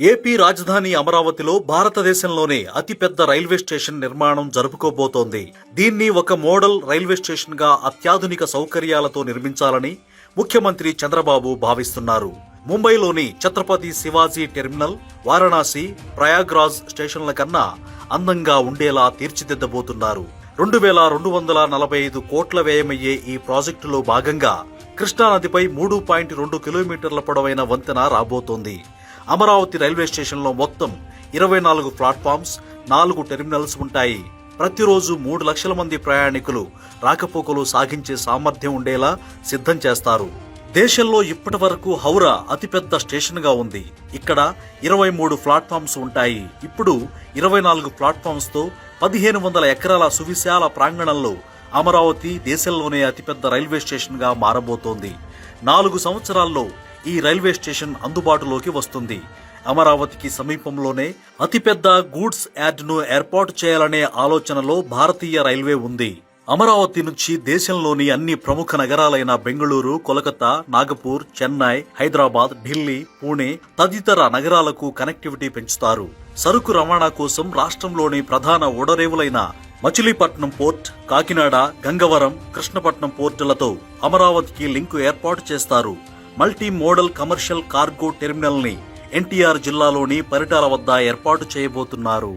AP రాజధాని అమరావతిలో భారతదేశంలోనే అతిపెద్ద రైల్వే స్టేషన్ నిర్మాణం జరుపుకోబోతోంది. దీన్ని ఒక మోడల్ రైల్వే స్టేషన్గా అత్యాధునిక సౌకర్యాలతో నిర్మించాలని ముఖ్యమంత్రి చంద్రబాబు భావిస్తున్నారు. ముంబైలోని ఛత్రపతి శివాజీ టెర్మినల్ వారణాసి ప్రయాగ్రాజ్ స్టేషన్ల కన్నా అందంగా ఉండేలా తీర్చిదిద్దబోతున్నారు. రెండు వేల రెండు వందల నలభై ఐదు కోట్ల వ్యయమయ్యే ఈ ప్రాజెక్టులో భాగంగా కృష్ణానదిపై మూడు పాయింట్ రెండు కిలోమీటర్ల పొడవైన వంతెన రాబోతోంది. అమరావతి రైల్వే స్టేషన్లో మొత్తం ఇరవై నాలుగు ప్లాట్ఫామ్స్ నాలుగు టెర్మినల్స్ ఉంటాయి. ప్రతిరోజు మూడు లక్షల మంది ప్రయాణికులు రాకపోకలు సాగించే సామర్థ్యం ఉండేలా సిద్ధం చేస్తారు. దేశంలో ఇప్పటి వరకు హౌరా అతిపెద్ద స్టేషన్గా ఉంది. ఇక్కడ ఇరవై మూడు ప్లాట్ఫామ్స్ ఉంటాయి. ఇప్పుడు ఇరవై నాలుగు ప్లాట్ఫామ్స్తో పదిహేను వందల ఎకరాల సువిశాల ప్రాంగణంలో అమరావతి దేశంలోనే అతిపెద్ద రైల్వే స్టేషన్గా మారబోతోంది. నాలుగు సంవత్సరాల్లో ఈ రైల్వే స్టేషన్ అందుబాటులోకి వస్తుంది. అమరావతికి సమీపంలోనే అతిపెద్ద గూడ్స్ యార్డ్ను ఏర్పాటు చేయాలనే ఆలోచనలో భారతీయ రైల్వే ఉంది. అమరావతి నుంచి దేశంలోని అన్ని ప్రముఖ నగరాలైన బెంగళూరు కోలకతా నాగపూర్ చెన్నై హైదరాబాద్ ఢిల్లీ పూణే తదితర నగరాలకు కనెక్టివిటీ పెంచుతారు. సరుకు రవాణా కోసం రాష్ట్రంలోని ప్రధాన ఓడరేవులైన మచిలీపట్నం పోర్ట్ కాకినాడ గంగవరం కృష్ణపట్నం పోర్టులతో అమరావతికి లింకు ఏర్పాటు చేస్తారు. మల్టీ మోడల్ కమర్షియల్ కార్గో టెర్మినల్ని ఎన్టీఆర్ జిల్లాలోని పరిటాల వద్ద ఏర్పాటు చేయబోతున్నారు.